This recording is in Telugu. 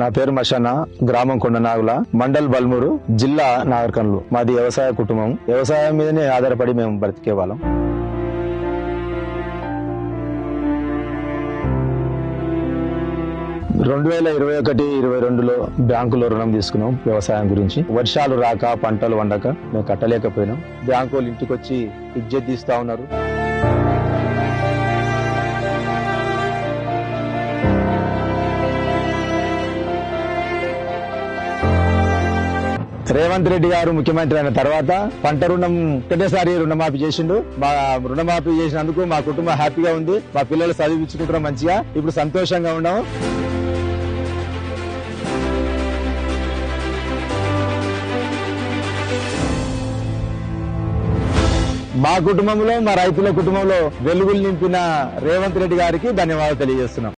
నా పేరు మషాన గ్రామం కొండనాగుల మండల్ బల్మూరు జిల్లా నాగర్కన్లు మాది వ్యవసాయ కుటుంబం. వ్యవసాయం మీదనే ఆధారపడి మేము బ్రతికే వాళ్ళం. రెండు వేల ఇరవై ఒకటి ఇరవై రెండులో బ్యాంకులో రుణం తీసుకున్నాం వ్యవసాయం గురించి. వర్షాలు రాక పంటలు వండక మేము కట్టలేకపోయినాం. బ్యాంకు వాళ్ళు ఇంటికి వచ్చి ఇజ్జత్ తీస్తా ఉన్నారు. రేవంత్ రెడ్డి గారు ముఖ్యమంత్రి అయిన తర్వాత పంట రుణం ఒకటేసారి రుణమాఫీ చేసిండు. మా రుణమాఫీ చేసినందుకు మా కుటుంబం హ్యాపీగా ఉంది. మా పిల్లలు చదివించుకుంటున్నాం మంచిగా. ఇప్పుడు సంతోషంగా ఉన్నాం. మా కుటుంబంలో మా రైతుల కుటుంబంలో వెలుగులు నింపిన రేవంత్ రెడ్డి గారికి ధన్యవాదాలు తెలియజేస్తున్నాం.